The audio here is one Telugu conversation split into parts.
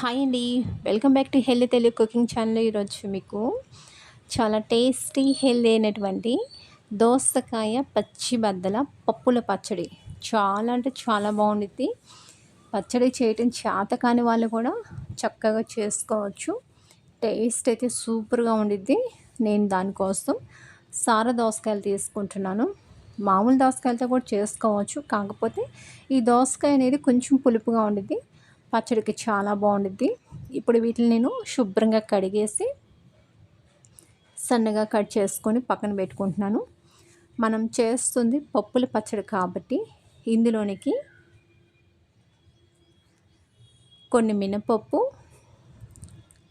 హాయ్ అండి. Welcome back to healthy Telugu cooking channel ఈరోజు మీకు చాలా టేస్టీ హెల్దీ అయినటువంటి దోసకాయ పచ్చి బద్దల పప్పుల పచ్చడి. చాలా అంటే చాలా బాగుండిద్ది. పచ్చడి చేయటం చేత కాని వాళ్ళు కూడా చక్కగా చేసుకోవచ్చు. టేస్ట్ అయితే సూపర్గా ఉండిద్ది. నేను దానికోసం సార దోసకాయలు తీసుకుంటున్నాను. మామూలు దోసకాయలతో కూడా చేసుకోవచ్చు. కాకపోతే ఈ దోసకాయ అనేది కొంచెం పులుపుగా ఉండిద్ది. పచ్చడికి చాలా బాగుంటుంది ఇప్పుడు వీటిని నేను శుభ్రంగా కడిగేసి సన్నగా కట్ చేసుకొని పక్కన పెట్టుకుంటున్నాను. మనం చేస్తుంది పప్పుల పచ్చడి కాబట్టి ఇందులోనికి కొన్ని మినపప్పు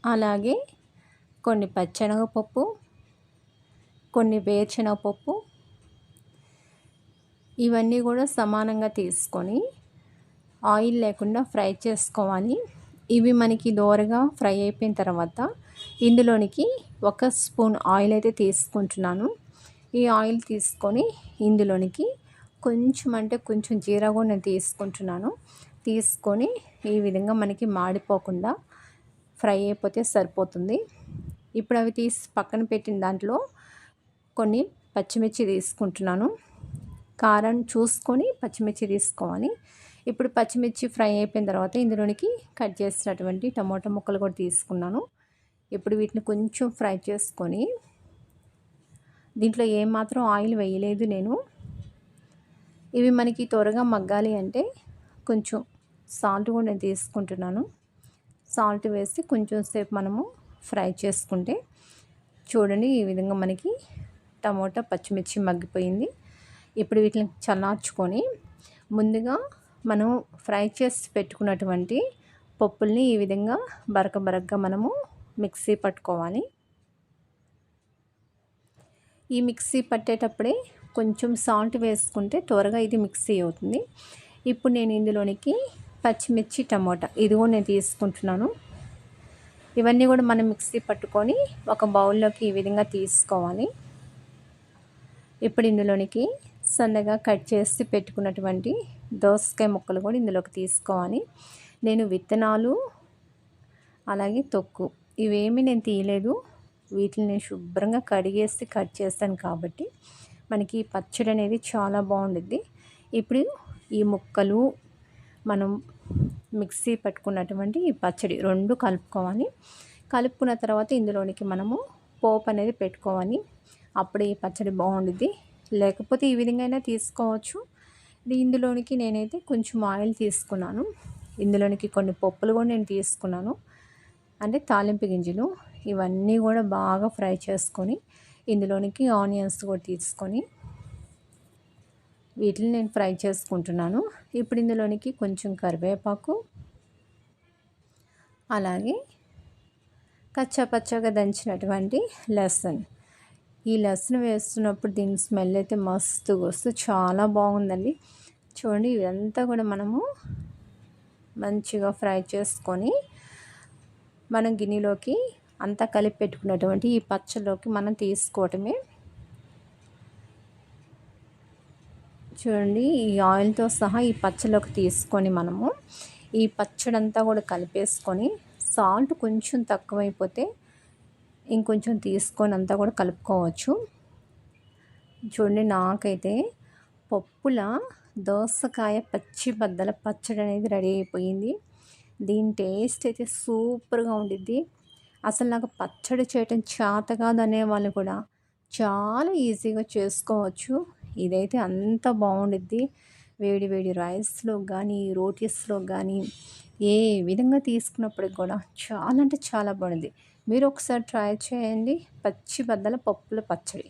అలాగే కొన్ని పచ్చెనగపప్పు కొన్ని వేరుశనగపప్పు ఇవన్నీ కూడా సమానంగా తీసుకొని ఆయిల్ లేకుండా ఫ్రై చేసుకోవాలి. ఇవి మనకి దోరగా ఫ్రై అయిపోయిన తర్వాత ఇందులోనికి ఒక స్పూన్ ఆయిల్ అయితే తీసుకుంటున్నాను. ఈ ఆయిల్ తీసుకొని ఇందులోనికి కొంచెం అంటే కొంచెం జీరా కూడా నేను తీసుకుంటున్నాను. తీసుకొని ఈ విధంగా మనకి మాడిపోకుండా ఫ్రై అయిపోతే సరిపోతుంది. ఇప్పుడు అవి తీసి పక్కన పెట్టిన దాంట్లో కొన్ని పచ్చిమిర్చి తీసుకుంటున్నాను. కారం చూసుకొని పచ్చిమిర్చి తీసుకోవాలి. ఇప్పుడు పచ్చిమిర్చి ఫ్రై అయిపోయిన తర్వాత ఇందులోనికి కట్ చేసినటువంటి టమాటో ముక్కలు కూడా తీసుకున్నాను. ఇప్పుడు వీటిని కొంచెం ఫ్రై చేసుకొని దీంట్లో ఏమాత్రం ఆయిల్ వేయలేదు నేను. ఇవి మనకి త్వరగా మగ్గాలి అంటే కొంచెం సాల్ట్ కూడా నేను తీసుకుంటున్నాను. సాల్ట్ వేసి కొంచెం సేపు మనము ఫ్రై చేసుకుంటే చూడండి ఈ విధంగా మనకి టమోటా పచ్చిమిర్చి మగ్గిపోయింది. ఇప్పుడు వీటిని చల్లార్చుకొని ముందుగా మనం ఫ్రై చేసి పెట్టుకున్నటువంటి పప్పుల్ని ఈ విధంగా బరక బరకగా మనము మిక్సీ పట్టుకోవాలి. ఈ మిక్సీ పట్టేటప్పుడే కొంచెం సాల్ట్ వేసుకుంటే త్వరగా ఇది మిక్సీ అవుతుంది. ఇప్పుడు నేను ఇందులోనికి పచ్చిమిర్చి టమోటా ఇది కూడా నేను తీసుకుంటున్నాను. ఇవన్నీ కూడా మనం మిక్సీ పట్టుకొని ఒక బౌల్లోకి ఈ విధంగా తీసుకోవాలి. ఇప్పుడు ఇందులోనికి సన్నగా కట్ చేసి పెట్టుకున్నటువంటి దోసకాయ ముక్కలు కూడా ఇందులోకి తీసుకోవాలి. నేను విత్తనాలు అలాగే తొక్కు. ఇవేమి నేను తీయలేదు. వీటిని నేను శుభ్రంగా కడిగేసి కట్ చేస్తాను కాబట్టి మనకి పచ్చడి అనేది చాలా బాగుండుద్ది. ఇప్పుడు ఈ ముక్కలు మనం మిక్సీ పట్టుకున్నటువంటి ఈ పచ్చడి రెండు కలుపుకోవాలి. కలుపుకున్న తర్వాత ఇందులోనికి మనము పోపు అనేది పెట్టుకోవాలి. అప్పుడు ఈ పచ్చడి బాగుండుద్ది. లేకపోతే ఈ విధంగా అయినా తీసుకోవచ్చు. ఇందులోనికి నేనైతే కొంచెం ఆయిల్ తీసుకున్నాను. ఇందులోనికి కొన్ని పప్పులు కూడా నేను తీసుకున్నాను. అంటే తాలింపు గింజలు ఇవన్నీ కూడా బాగా ఫ్రై చేసుకొని ఇందులోనికి ఆనియన్స్ కూడా తీసుకొని వీటిని నేను ఫ్రై చేసుకుంటున్నాను. ఇప్పుడు ఇందులోనికి కొంచెం కరివేపాకు అలాగే కచ్చాపచ్చగా దంచినటువంటి లెసన్ ఈ లెసన్ వేస్తున్నప్పుడు దీని స్మెల్ అయితే మస్తు వస్తూ చాలా బాగుందండి. చూడండి ఇదంతా కూడా మనము మంచిగా ఫ్రై చేసుకొని మనం గిన్నెలోకి అంతా కలిపి పెట్టుకున్నటువంటి ఈ పచ్చలోకి మనం తీసుకోవటమే. చూడండి ఈ ఆయిల్తో సహా ఈ పచ్చలోకి తీసుకొని మనము ఈ పచ్చడంతా కూడా కలిపేసుకొని సాల్ట్ కొంచెం తక్కువైపోతే ఇంకొంచెం తీసుకొని అంతా కూడా కలుపుకోవచ్చు. చూడండి నాకైతే పప్పుల దోసకాయ పచ్చి బద్దల పచ్చడి అనేది రెడీ అయిపోయింది. దీని టేస్ట్ అయితే సూపర్గా ఉండిద్ది. అసలు నాకు పచ్చడి చేయటం చేత కాదు వాళ్ళు కూడా చాలా ఈజీగా చేసుకోవచ్చు. ఇదైతే అంత బాగుండిద్ది. వేడి వేడి రైస్లో కానీ రోటీస్లో కానీ ఏ విధంగా తీసుకున్నప్పటికి కూడా చాలా అంటే చాలా బాగుంది మీరు ఒకసారి ట్రై చేయండి. పచ్చి బద్దల పప్పుల పచ్చడి.